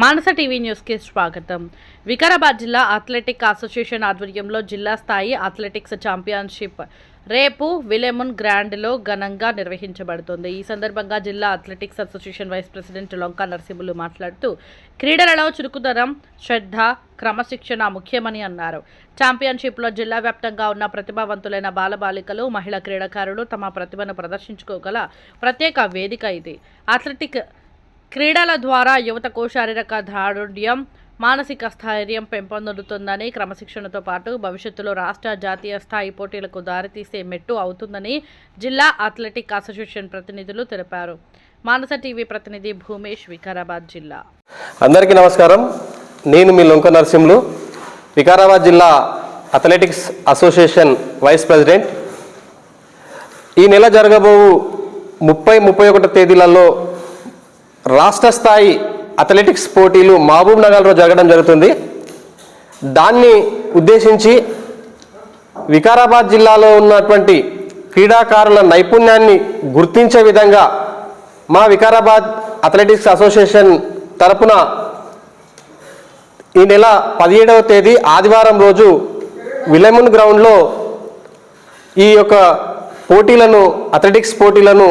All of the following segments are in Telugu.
మానస టీవీ న్యూస్కి స్వాగతం. వికారాబాద్ జిల్లా అథ్లెటిక్ అసోసియేషన్ ఆధ్వర్యంలో జిల్లా స్థాయి అథ్లెటిక్స్ ఛాంపియన్షిప్ రేపు విలెమున్ గ్రాండ్లో ఘనంగా నిర్వహించబడుతుంది. ఈ సందర్భంగా జిల్లా athletics association vice president Lonka Narasimhulu మాట్లాడుతూ క్రీడలలో చురుకుదనం శ్రద్ధ క్రమశిక్షణ ముఖ్యమని అన్నారు. ఛాంపియన్షిప్లో జిల్లా వ్యాప్తంగా ఉన్న ప్రతిభావంతులైన బాలబాలికలు మహిళా క్రీడాకారులు తమ ప్రతిభను ప్రదర్శించుకోగల ప్రత్యేక వేదిక ఇది. అథ్లెటిక్ క్రీడల ద్వారా యువతకు శారీరక దారుఢ్యం మానసిక స్థైర్యం పెంపొందుతుందని క్రమశిక్షణతో పాటు భవిష్యత్తులో రాష్ట్ర జాతీయ స్థాయి పోటీలకు దారితీసే మెట్టు అవుతుందని జిల్లా అథ్లెటిక్ అసోసియేషన్ ప్రతినిధులు తెలిపారు. మానస టీవీ ప్రతినిధి భూమేష్ వికారాబాద్ జిల్లా. అందరికీ నమస్కారం. నేను మీ లొంక నరసింహులు. వికారాబాద్ జిల్లా అథ్లెటిక్స్ అసోసియేషన్ వైస్ ప్రెసిడెంట్. ఈ నెల జరగబోవు ముప్పై ముప్పై ఒకటో తేదీలలో రాష్ట్ర స్థాయి అథ్లెటిక్స్ పోటీలు మహబూబ్ నగర్లో జరగడం జరుగుతుంది. దాన్ని ఉద్దేశించి వికారాబాద్ జిల్లాలో ఉన్నటువంటి క్రీడాకారుల నైపుణ్యాన్ని గుర్తించే విధంగా మా వికారాబాద్ అథ్లెటిక్స్ అసోసియేషన్ తరపున ఈ నెల పదిహేడవ తేదీ ఆదివారం రోజు విలెమన్ గ్రౌండ్లో ఈ యొక్క పోటీలను అథ్లెటిక్స్ పోటీలను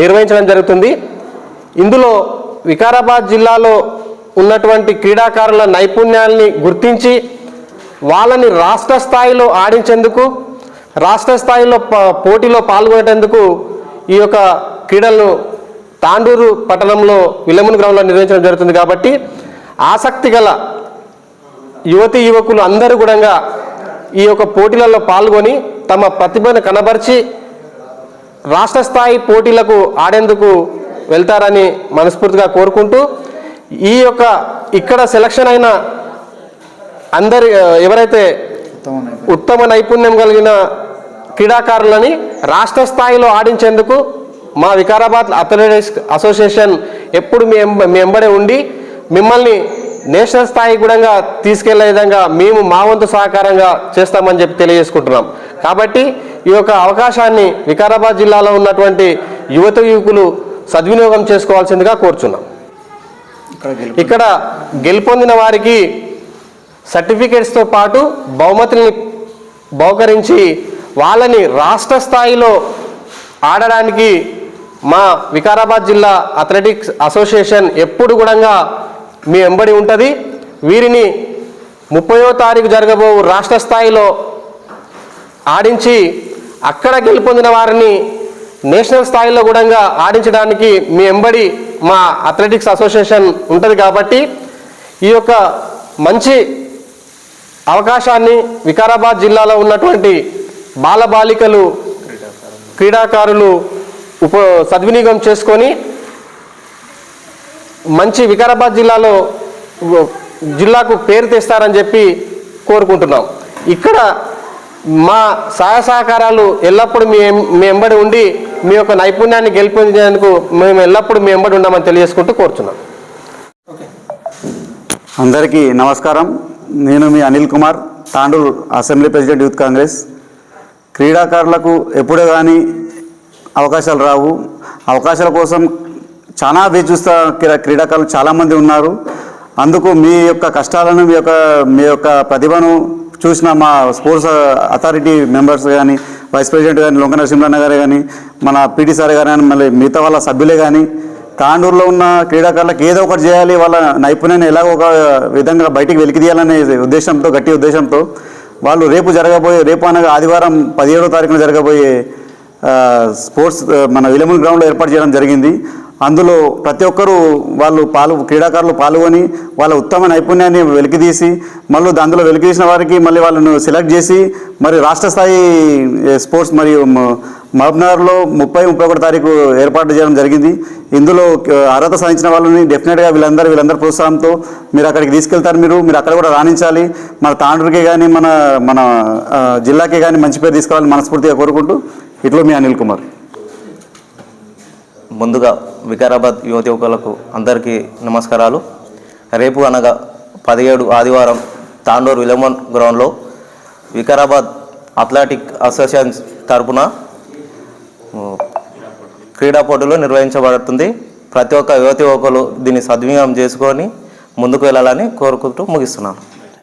నిర్వహించడం జరుగుతుంది. ఇందులో వికారాబాద్ జిల్లాలో ఉన్నటువంటి క్రీడాకారుల నైపుణ్యాల్ని గుర్తించి వాళ్ళని రాష్ట్ర స్థాయిలో ఆడించేందుకు రాష్ట్ర స్థాయిలో పోటీలో పాల్గొనేందుకు ఈ యొక్క క్రీడలను తాండూరు పట్టణంలో విలమన్ గ్రౌండ్లో నిర్వహించడం జరుగుతుంది కాబట్టి ఆసక్తి గల యువతి యువకులు అందరూ కూడా ఈ యొక్క పోటీలలో పాల్గొని తమ ప్రతిభను కనబరిచి రాష్ట్ర స్థాయి పోటీలకు ఆడేందుకు వెళ్తారని మనస్ఫూర్తిగా కోరుకుంటూ ఈ యొక్క ఇక్కడ సెలక్షన్ అయిన అందరి ఎవరైతే ఉత్తమ నైపుణ్యం కలిగిన క్రీడాకారులని రాష్ట్ర స్థాయిలో ఆడించేందుకు మా వికారాబాద్ అథ్లెటిక్స్ అసోసియేషన్ ఎప్పుడు మీ మీ ఎంబడే ఉండి మిమ్మల్ని నేషనల్ స్థాయి కూడా తీసుకెళ్ళే విధంగా మేము మా వంతు సహకారంగా చేస్తామని చెప్పి తెలియజేసుకుంటున్నాం. కాబట్టి ఈ యొక్క అవకాశాన్ని వికారాబాద్ జిల్లాలో ఉన్నటువంటి యువత యువకులు సద్వినియోగం చేసుకోవాల్సిందిగా కోరుచున్నాం. ఇక్కడ గెలుపొందిన వారికి సర్టిఫికేట్స్తో పాటు బహుమతుల్ని బహుకరించి వాళ్ళని రాష్ట్ర స్థాయిలో ఆడడానికి మా వికారాబాద్ జిల్లా అథ్లెటిక్స్ అసోసియేషన్ ఎప్పుడు కూడా మీ ఎంబడి ఉంటుంది. వీరిని ముప్పయో తారీఖు జరగబో రాష్ట్ర స్థాయిలో ఆడించి అక్కడ గెలుపొందిన వారిని నేషనల్ స్థాయిలో కూడా ఆడించడానికి మీ ఎంబడి మా అథ్లెటిక్స్ అసోసియేషన్ ఉంటుంది కాబట్టి ఈ యొక్క మంచి అవకాశాన్ని వికారాబాద్ జిల్లాలో ఉన్నటువంటి బాలబాలికలు క్రీడాకారులు ఉప సద్వినియోగం చేసుకొని మంచి వికారాబాద్ జిల్లాలో జిల్లాకు పేరు తెస్తారని చెప్పి కోరుకుంటున్నాం. ఇక్కడ మా సహాయ సహకారాలు ఎల్లప్పుడూ మీ మీ ఎంబడి ఉండి మీ యొక్క నైపుణ్యాన్ని గెలిపించేందుకు మేము ఎల్లప్పుడూ మీ ఎంబడి ఉన్నామని తెలియజేసుకుంటూ కోరుచున్నాం. అందరికీ నమస్కారం. నేను మీ Anil Kumar Tandur assembly president youth Congress. క్రీడాకారులకు ఎప్పుడే కానీ అవకాశాలు రావు. అవకాశాల కోసం చాలా వేచి చూస్తా క్రీడా- క్రీడాకారులు చాలామంది ఉన్నారు. అందుకు మీ యొక్క కష్టాలను మీ యొక్క మీ యొక్క ప్రతిభను చూసిన మా స్పోర్ట్స్ అథారిటీ మెంబర్స్ కానీ వైస్ ప్రెసిడెంట్ కానీ లొంక నరసింహన్న గారు కానీ మన పీటీ సార్ గారు కానీ మళ్ళీ మిగతా వాళ్ళ సభ్యులే కానీ తాండూరులో ఉన్న క్రీడాకారులకు ఏదో ఒకటి చేయాలి వాళ్ళ నైపుణ్యాన్ని ఎలాగో ఒక విధంగా బయటికి వెలికి తీయాలనే ఉద్దేశంతో గట్టి ఉద్దేశంతో వాళ్ళు రేపు జరగబోయే రేపు అనగా ఆదివారం పదిహేడో తారీఖున జరగబోయే స్పోర్ట్స్ మన విలమూల్ గ్రౌండ్లో ఏర్పాటు చేయడం జరిగింది. అందులో ప్రతి ఒక్కరూ వాళ్ళు పాలు క్రీడాకారులు పాల్గొని వాళ్ళ ఉత్తమ నైపుణ్యాన్ని వెలికితీసి మళ్ళీ అందులో వెలికితీసిన వారికి మళ్ళీ వాళ్ళను సెలెక్ట్ చేసి మరి రాష్ట్ర స్థాయి స్పోర్ట్స్ మరియు మ- మహబూబ్నగర్లో ముప్పై ముప్పై ఒకటి తారీఖు ఏర్పాటు చేయడం జరిగింది. ఇందులో అర్హత సాధించిన వాళ్ళని డెఫినెట్గా వీళ్ళందరూ వీళ్ళందరి ప్రోత్సాహంతో మీరు అక్కడికి తీసుకెళ్తారు మీరు మీరు అక్కడ కూడా రాణించాలి. మన తాండూరుకే కానీ మన మన జిల్లాకి కానీ మంచి పేరు తీసుకురావాలని మనస్ఫూర్తిగా కోరుకుంటూ ఇట్లో మీ అనిల్ కుమార్. ముందుగా వికారాబాద్ యువతి యువకులకు అందరికీ నమస్కారాలు. రేపు అనగా పదిహేడు ఆదివారం తాండూరు విలమన్ గ్రౌండ్లో వికారాబాద్ అథ్లెటిక్ అసోసియేషన్ తరపున క్రీడా పోటీలు నిర్వహించబడుతుంది. ప్రతి ఒక్క యువతి యువకులు దీన్ని సద్వినియోగం చేసుకొని ముందుకు వెళ్ళాలని కోరుకుంటూ ముగిస్తున్నాను.